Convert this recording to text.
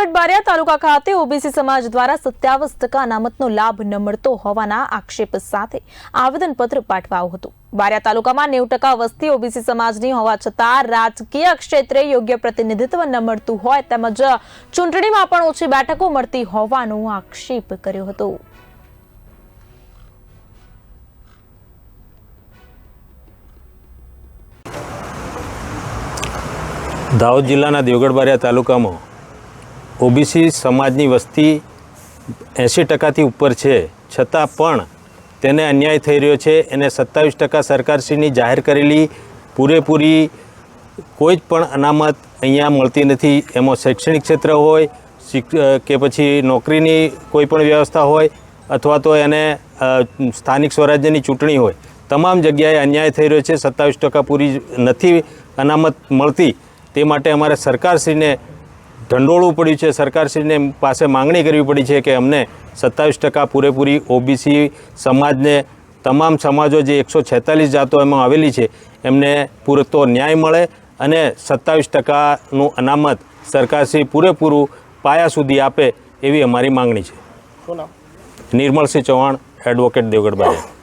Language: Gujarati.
દેવગઢ બારિયા તાલુકા ખાતે ઓબીસી સમાજ દ્વારા સત્યાવીસ ટકા અનામતનો લાભ ન મળતો હોવાના આક્ષેપ સાથે આવેદનપત્ર પાઠવાયું હતું. બારિયા તાલુકામાં નેવું ટકા વસ્તી ઓબીસી સમાજની હોવા છતાં રાજકીય ક્ષેત્રે યોગ્ય પ્રતિનિધિત્વ ન મળતું હોય તેમજ ચૂંટણીમાં પણ ઓછી બેઠકો મળતી હોવાનો આક્ષેપ કર્યો હતો. દાહોદ જિલ્લાના દેવગઢ બારિયા તાલુકામાં ઓબીસી સમાજની વસ્તી એંસી ટકાથી ઉપર છે. છતાં પણ તેને અન્યાય થઈ રહ્યો છે. એને સત્તાવીસ ટકા સરકારશ્રીની જાહેર કરેલી પૂરેપૂરી કોઈ જ પણ અનામત અહીંયા મળતી નથી. એમાં શૈક્ષણિક ક્ષેત્ર હોય કે પછી નોકરીની કોઈ પણ વ્યવસ્થા હોય અથવા તો એને સ્થાનિક સ્વરાજ્યની ચૂંટણી હોય, તમામ જગ્યાએ અન્યાય થઈ રહ્યો છે. સત્તાવીસ ટકા પૂરી નથી અનામત મળતી. તે માટે અમારે સરકારશ્રીને ઢંડોળવું પડ્યું છે. સરકારશ્રીને પાસે માંગણી કરવી પડી છે કે અમને સત્તાવીસ ટકા પૂરેપૂરી ઓબીસી સમાજને તમામ સમાજો જે એકસો છેતાલીસ જાતો એમાં આવેલી છે એમને પૂરતો ન્યાય મળે અને સત્તાવીસ ટકાનું અનામત સરકારશ્રી પૂરેપૂરું પાયા સુધી આપે એવી અમારી માંગણી છે. નિર્મળસિંહ ચૌહાણ એડવોકેટ દેવગઢ બારિયા